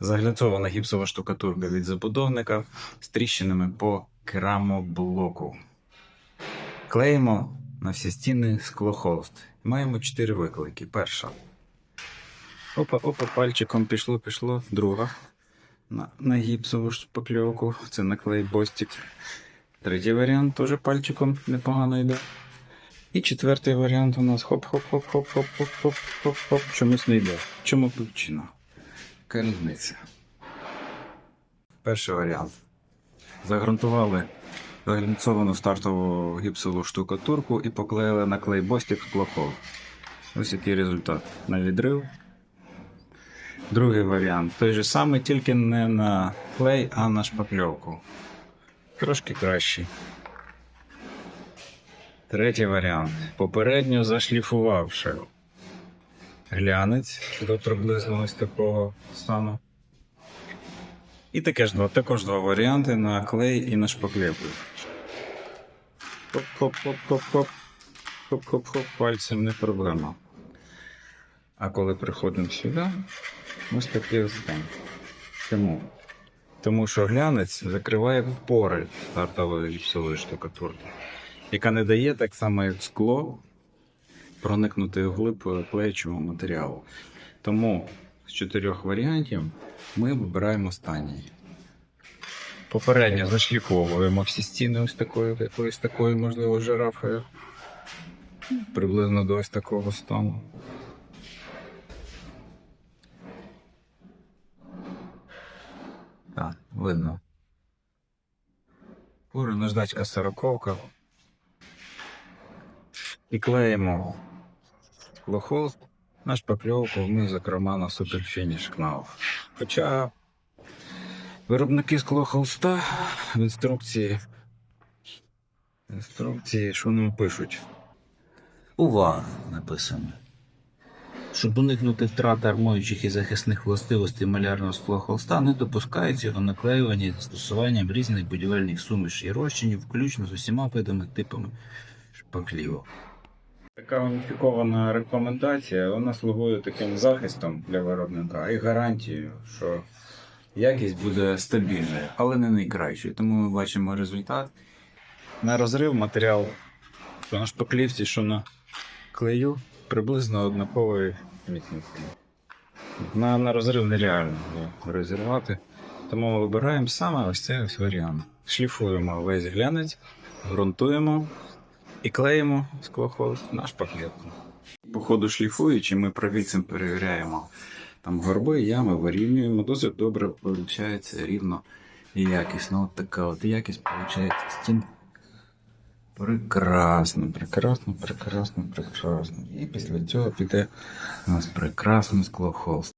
Заглянцована гіпсова штукатурка від забудовника з тріщинами по керамоблоку. Клеїмо на всі стіни склохолст. Маємо чотири виклики. Перша. Опа, опа, пальчиком пішло, пішло. Друга. На, на гіпсову шпакльовку. Це наклей бостик. Третій варіант теж пальчиком непогано йде. І четвертий варіант у нас хоп-хоп-хоп-хоп-хоп-хоп-хоп-хоп. Чомусь не йде. Чому причина? Яка? Перший варіант. Загрунтували заглянцовану стартову гіпсову штукатурку і поклеїли на клей склохол. Ось який результат. На відрив. Другий варіант. Той же самий, тільки не на клей, а на шпакльовку. Трошки кращий. Третій варіант. Попередньо зашліфувавши глянець до приблизно ось такого стану. І таке ж два, також два варіанти на клей і на шпаклівку. Хоп-хоп-хоп-хоп-хоп. Хоп-хоп-хоп, пальцем не проблема. А коли приходимо сюди, ось такий ось стан. Чому? Тому що глянець закриває пори стартової гіпсової штукатурки, яка не дає так само, як скло, проникнути вглиб клеючого матеріалу. Тому з чотирьох варіантів ми вибираємо останній. Попередньо зашліфовуємо всі стіни ось такою, якоюсь такою, можливо, жирафою. Приблизно до ось такого стану. Так, видно. Кури наждачка сороковка. І клеїмо лохолст на шпакльовку, ми, зокрема, на суперфініш КНАУФ. Хоча виробники склохолста в інструкції, інструкції, що нам пишуть? Увага написано. Щоб уникнути втрати армуючих і захисних властивостей малярного скло холста, не допускається його наклеювання і застосуванням різних будівельних сумішей і розчинів, включно з усіма видами типами шпаклівок. Така уніфікована рекомендація, вона слугує таким захистом для виробника і гарантією, що якість буде стабільною, але не найкращою. Тому ми бачимо результат. На розрив матеріал, що на шпаклівці, що на клею, приблизно однакової міцності. На, на розрив нереально розірвати. Тому ми вибираємо саме ось цей ось варіант. Шліфуємо весь глянець, ґрунтуємо і клеїмо склохолст на шпаклівку. По ходу шліфуючи, ми провідцем перевіряємо там горби, ями, вирівнюємо. Досить добре виходить рівно і якісно. От така от якість виходить стін. Прекрасно, прекрасно, прекрасно, прекрасно. І після цього піде у нас прекрасний склохолст.